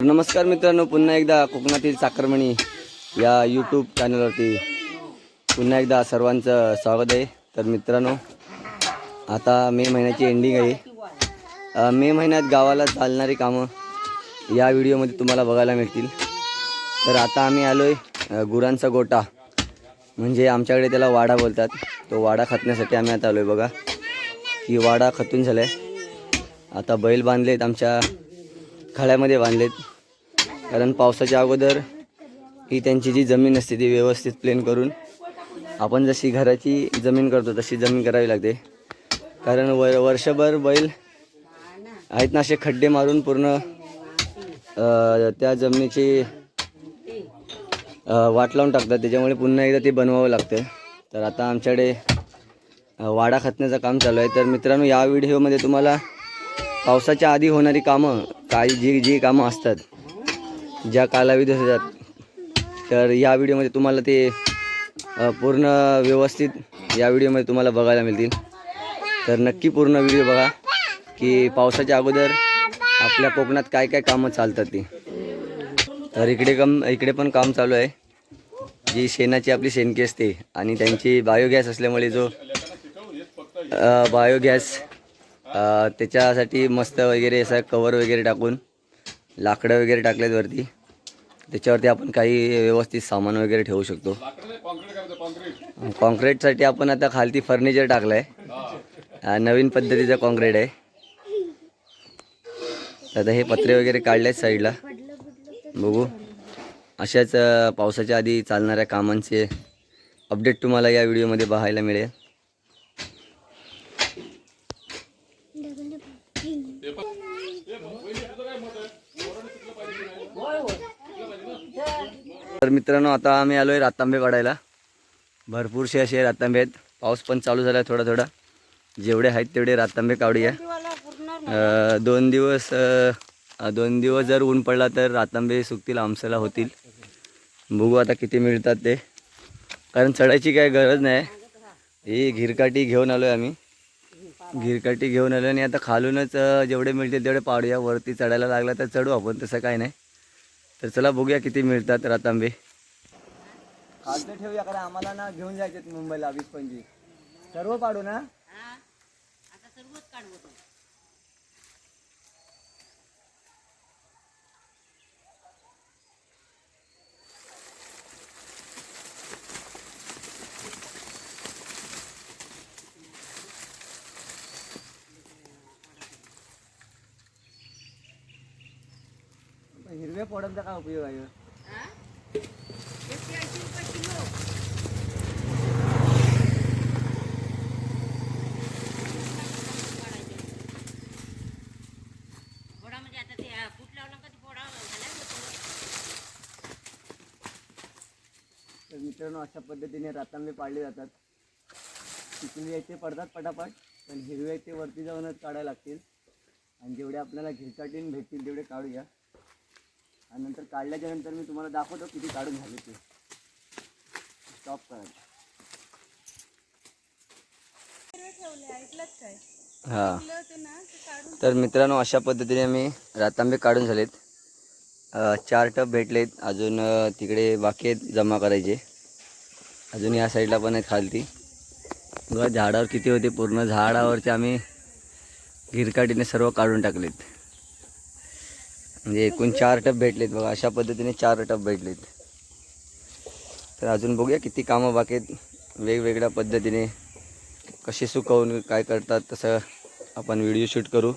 नमस्कार मित्रांनो पुन्हा एकदा कोकणातील साखरमणी या यूट्यूब चॅनलवरती पुन्हा एकदा सर्वांचं स्वागत आहे. तर मित्रांनो आता मे महिन्याची एंडिंग आहे. मे महिन्यात गावाला चालणारी कामं या व्हिडिओमध्ये तुम्हाला बघायला मिळतील. तर आता आम्ही आलो आहे गुरांचा गोटा म्हणजे आमच्याकडे त्याला वाडा बोलतात. तो वाडा खतण्यासाठी आम्ही आता आलो आहे बघा. की वाडा खतून झाला आहे आता बैल बांधलेत आमच्या खळ्यामध्ये बांधलेत. कारण पावसाच्या अगोदर ही त्यांची जी जमीन असते ती व्यवस्थित प्लेन करून आपण जशी घराची जमीन करतो तशी जमीन करावी लागते. कारण व वर्षभर बैल आहेत ना असे खड्डे मारून पूर्ण त्या जमिनीची वाट लावून टाकतात. त्याच्यामुळे पुन्हा एकदा ते बनवावं लागतं. तर आता आमच्याकडे वाडा खतण्याचं काम चालू आहे. तर मित्रांनो या व्हिडिओमध्ये तुम्हाला पावसाच्या आधी होणारी कामं काही जी जी कामं असतात ज्या कालावधी असतात तर या व्हिडिओमध्ये तुम्हाला ते पूर्ण व्यवस्थित या व्हिडिओमध्ये तुम्हाला बघायला मिळतील. तर नक्की पूर्ण व्हिडिओ बघा की पावसाच्या अगोदर आपल्या कोकणात काय काय कामं चालतात ती. तर इकडे कम इकडे पण काम चालू आहे. जी शेणाची आपली शेणकी असते आणि त्यांची बायोगॅस असल्यामुळे जो बायोगॅस त्याच्यासाठी मस्त वगैरे असं कवर वगैरे टाकून लाकडं वगैरे टाकलेत वरती. त्याच्यावरती आपण काही व्यवस्थित सामान वगैरे ठेवू शकतो. कॉन्क्रीटसाठी आपण आता खालती फर्निचर टाकलं आहे नवीन पद्धतीचं कॉन्क्रीट आहे. आता हे पत्रे वगैरे काढले आहेत साईडला. बघू. अशाच पावसाच्या आधी चालणाऱ्या कामांचे अपडेट तुम्हाला या व्हिडिओमध्ये पाहायला मिळेल. तर मित्रांनो आता आम्ही आलो आहे रातांबे काढायला भरपूरसे असे रातांबे आहेत पाऊस पण चालू झाला आहे थोडा थोडा. जेवढे आहेत तेवढे रातांबे काढूया दोन दिवस दोन दिवस जर ऊन पडला तर रातांबे सुकतील आमसाला होतील. बघू आता किती मिळतात ते. कारण चढायची काय गरज नाही. ही घिरकाठी घेऊन आलो आहे आम्ही. घिरकाठी घेऊन आलो आणि आता खालूनच जेवढे मिळतील तेवढे पाडूया. वरती चढायला लागला तर चढू आपण तसं काय नाही. तर चला बघूया किती मिळतात रातांबे. खालतं ठेवूया कारण आम्हाला ना घेऊन जायचे मुंबईला वीस पंचवीस. सर्व पाडू ना? हिरव्या पोडांचा काय उपयोग आहे. म्हणजे आता ते का तर मित्रांनो अशा पद्धतीने रातांबे पाळले जातात. तिथून यायचे पडतात पटापट पण हिरवे ते वरती जाऊनच काढायला लागतील. आणि जेवढे आपल्याला घिरकाटीन भेटतील तेवढे काढूया. आणि नंतर काढल्याच्या नंतर मी तुम्हाला दाखवतो किती काढून झाले ते. स्टॉप करायचं. हां. तर मित्रांनो अशा पद्धतीने मी रातांबे काढून झालेत. चार टप भेटलेत. अजून तिकडे बाकी आहेत जमा करायचे. अजून या साईडला पण आहेत खालती. बघा झाडावर किती होते पूर्ण. झाडावरचे आम्ही गिरकाटीने सर्व काढून टाकलेत. म्हणजे एकूण चार टप भेटलेत बघा अशा पद्धतीने चार टप भेटलेत. तर अजून बघूया किती कामं बाकी आहेत. वेगवेगळ्या पद्धतीने कसे सुकवून काय करतात तसं आपण व्हिडिओ शूट करू.